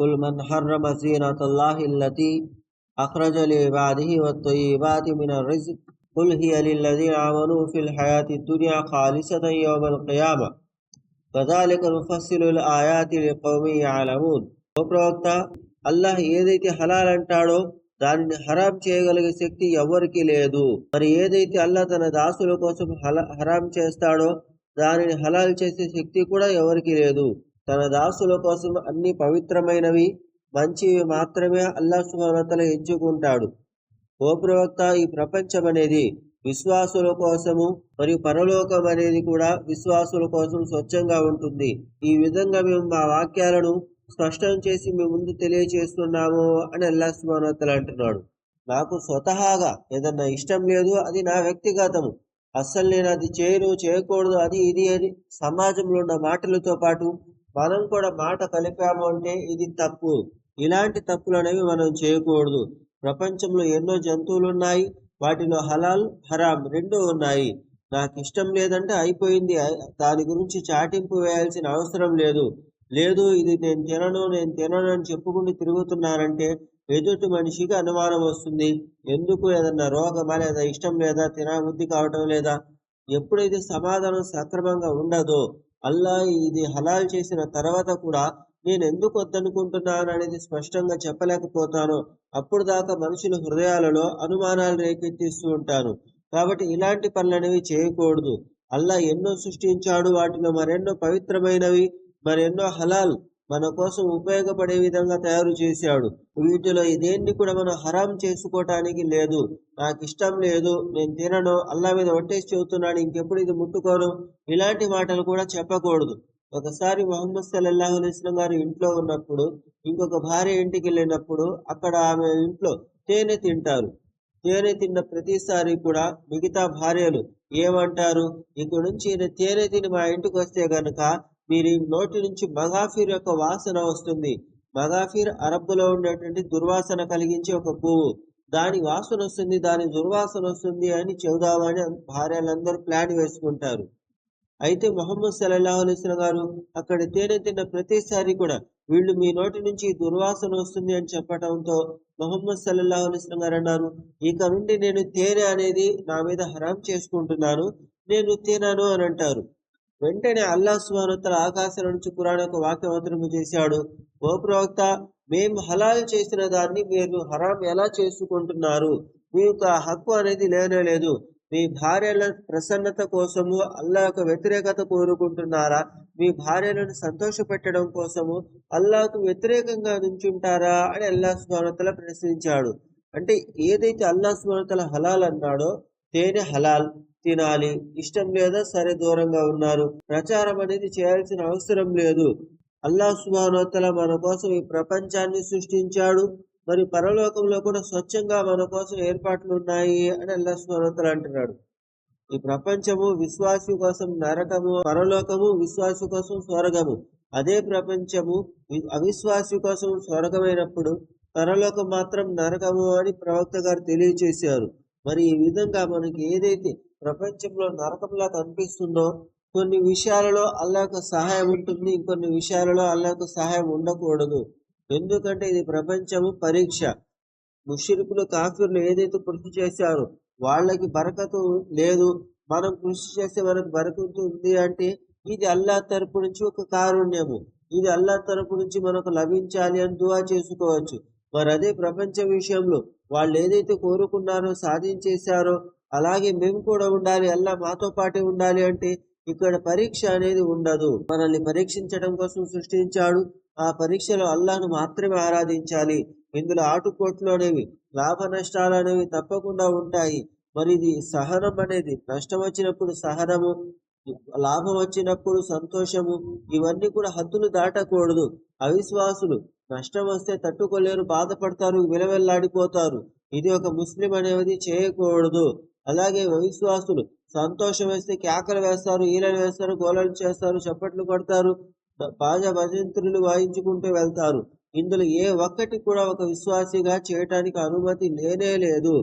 قل من حرم زينة الله التي أخرج لعباده والطيبات من الرزق قل هي للذين آمنوا في الحياة الدنيا خالصة يوم القيامة كذلك نفصل الآيات لقوم يعلمون ఓ ప్రవక్త అల్లాహ్ ఏదైతే హలాల్ అంటాడో దానిని హరాం చేయగలిగే శక్తి ఎవరికి లేదు మరి ఏదైతే అల్లాహ్ తన దాసుల కోసం హల హరాం చేస్తాడో దానిని హలాల్ చేసే శక్తి కూడా ఎవరికి లేదు తన దాసుల కోసం అన్ని పవిత్రమైనవి మంచివి మాత్రమే అల్లా సుమతల ఎంచుకుంటాడు. ఓ ప్రవక్త ఈ ప్రపంచం అనేది విశ్వాసుల కోసము మరియు పరలోకం అనేది కూడా విశ్వాసుల కోసం స్వచ్ఛంగా ఉంటుంది. ఈ విధంగా మేము మా వాక్యాలను స్పష్టం చేసి మీ ముందు తెలియచేస్తున్నాము అని అల్లా సుమానతలు అంటున్నాడు. నాకు స్వతహాగా ఏదన్నా ఇష్టం లేదు అది నా వ్యక్తిగతము. అస్సలు నేను అది చేయను చేయకూడదు అది ఇది అని సమాజంలో ఉన్న మాటలతో పాటు మనం కూడా మాట కలిపాము అంటే ఇది తప్పు. ఇలాంటి తప్పులు అనేవి మనం చేయకూడదు. ప్రపంచంలో ఎన్నో జంతువులు ఉన్నాయి వాటిలో హలాల్ హరాం రెండు ఉన్నాయి. నాకు ఇష్టం లేదంటే అయిపోయింది. దాని గురించి చాటింపు వేయాల్సిన అవసరం లేదు. లేదు ఇది నేను తినను నేను తినను అని చెప్పుకుంటూ తిరుగుతున్నారంటే ఎదుటి మనిషికి అనుమానం వస్తుంది. ఎందుకు? ఏదన్నా రోగమా లేదా ఇష్టం లేదా? తినబుద్ధి కావటం లేదా? ఎప్పుడైతే సమాధానం సక్రమంగా ఉండదో అల్లా ఇది హలాల్ చేసిన తర్వాత కూడా నేను ఎందుకు వద్దనుకుంటున్నాను అనేది స్పష్టంగా చెప్పలేకపోతాను. అప్పుడు దాకా మనుషుల హృదయాలలో అనుమానాలు రేకెత్తిస్తూ ఉంటాను కాబట్టి ఇలాంటి పనులనేవి చేయకూడదు. అల్లా ఎన్నో సృష్టించాడు వాటిలో మరెన్నో పవిత్రమైనవి మరెన్నో హలాల్ మన కోసం ఉపయోగపడే విధంగా తయారు చేశాడు. వీటిలో దేన్ని కూడా మనం హరాం చేసుకోవటానికి లేదు. నాకు ఇష్టం లేదు. నేను తినను. అల్లా మీద ఒట్టేసి చెబుతున్నాడు. ఇంకెప్పుడు ఇది ముట్టుకోను? ఇలాంటి మాటలు కూడా చెప్పకూడదు. ఒకసారి మొహమ్మద్ సల్లాహు అలైస్లం గారు ఇంట్లో ఉన్నప్పుడు ఇంకొక భార్య ఇంటికి వెళ్ళినప్పుడు అక్కడ ఆమె ఇంట్లో తేనె తింటారు. తేనె తిన్న ప్రతిసారి కూడా మిగతా భార్యలు ఏమంటారు? ఇక్కడ నుంచి తేనె తిని మా ఇంటికి వస్తే గనక మీరు నోటి నుంచి మగాఫీర్ యొక్క వాసన వస్తుంది. మగాఫీర్ అరబ్బులో ఉండేటువంటి దుర్వాసన కలిగించే ఒక పువ్వు. దాని వాసన వస్తుంది దాని దుర్వాసన వస్తుంది అని చెబుదామని భార్యలందరూ ప్లాన్ వేసుకుంటారు. అయితే మొహమ్మద్ సల్లాహు గారు అక్కడ తేనె తిన్న ప్రతిసారి కూడా వీళ్ళు మీ నోటి నుంచి దుర్వాసన వస్తుంది అని చెప్పడంతో మొహమ్మద్ సల్లాహు గారు అన్నారు ఇక నుండి నేను తేనె అనేది నా మీద హరాం చేసుకుంటున్నాను. నేను తినను అని అంటారు. వెంటనే అల్లా సుమానతల ఆకాశం నుంచి పురాణ ఒక వాక్యవంతరము చేశాడు. ఓ ప్రవక్త మేము హలాల్ చేసిన దాన్ని మీరు హరాం ఎలా చేసుకుంటున్నారు? మీ యొక్క హక్కు అనేది లేనే లేదు మీ భార్యల ప్రసన్నత కోసము అల్లా యొక్క వ్యతిరేకత కోరుకుంటున్నారా? మీ భార్యలను సంతోషపెట్టడం కోసము అల్లాకు వ్యతిరేకంగా నుంచుంటారా? అని అల్లా స్మరణతల ప్రశ్నించాడు. అంటే ఏదైతే అల్లా స్మరణతల హలాల్ అన్నాడో తేనె హలాల్. తినాలి. ఇష్టం లేదా సరే దూరంగా ఉన్నారు. ప్రచారం అనేది చేయాల్సిన అవసరం లేదు. అల్లా సుబానోత్తల మన కోసం ఈ ప్రపంచాన్ని సృష్టించాడు. మరి పరలోకంలో కూడా స్వచ్ఛంగా మన కోసం ఏర్పాట్లు ఉన్నాయి అని అల్లా సుబానోత్తల అంటున్నాడు. ఈ ప్రపంచము విశ్వాసి కోసం నరకము పరలోకము విశ్వాసి కోసం స్వర్గము. అదే ప్రపంచము అవిశ్వాసి కోసం స్వర్గమైనప్పుడు పరలోకం మాత్రం నరకము అని ప్రవక్త గారు తెలియచేశారు. మరి ఈ విధంగా మనకి ఏదైతే ప్రపంచంలో నరకంలా కనిపిస్తుందో కొన్ని విషయాలలో అల్లాకు సహాయం ఉంటుంది ఇంకొన్ని విషయాలలో అల్లాకు సహాయం ఉండకూడదు. ఎందుకంటే ఇది ప్రపంచము పరీక్ష. ముషిరుకులు కాఫీర్లు ఏదైతే కృషి చేశారో వాళ్ళకి బరకతు లేదు. మనం కృషి చేస్తే మనకు బరకతు ఉంది అంటే ఇది అల్లా తరపు నుంచి ఒక కారుణ్యము. ఇది అల్లా తరపు నుంచి మనకు లభించాలి అని దువా చేసుకోవచ్చు. మరి అదే ప్రపంచ విషయంలో వాళ్ళు ఏదైతే కోరుకున్నారో సాధించేశారో అలాగే మేము కూడా ఉండాలి అల్లా మాతో పాటే ఉండాలి అంటే ఇక్కడ పరీక్ష అనేది ఉండదు. మనల్ని పరీక్షించడం కోసం సృష్టించాడు. ఆ పరీక్షలో అల్లాను మాత్రమే ఆరాధించాలి. ఇందులో ఆటుపోట్లు అనేవి లాభ నష్టాలు అనేవి తప్పకుండా ఉంటాయి. మరి ఇది సహనం అనేది నష్టం వచ్చినప్పుడు సహనము లాభం వచ్చినప్పుడు సంతోషము ఇవన్నీ కూడా హద్దులు దాటకూడదు. అవిశ్వాసులు నష్టం వస్తే తట్టుకోలేరు బాధపడతారు విలవెల్లాడిపోతారు. ఇది ఒక ముస్లిం అనేది చేయకూడదు. అలాగే విశ్వాసులు సంతోషం వేస్తే కేకలు వేస్తారు ఈలలు వేస్తారు గోలలు చేస్తారు చప్పట్లు కొడతారు బాజ భజంత్రులు వాయించుకుంటూ వెళ్తారు. ఇందులో ఏ ఒక్కటి కూడా ఒక విశ్వాసిగా చేయటానికి అనుమతి లేనే లేదు.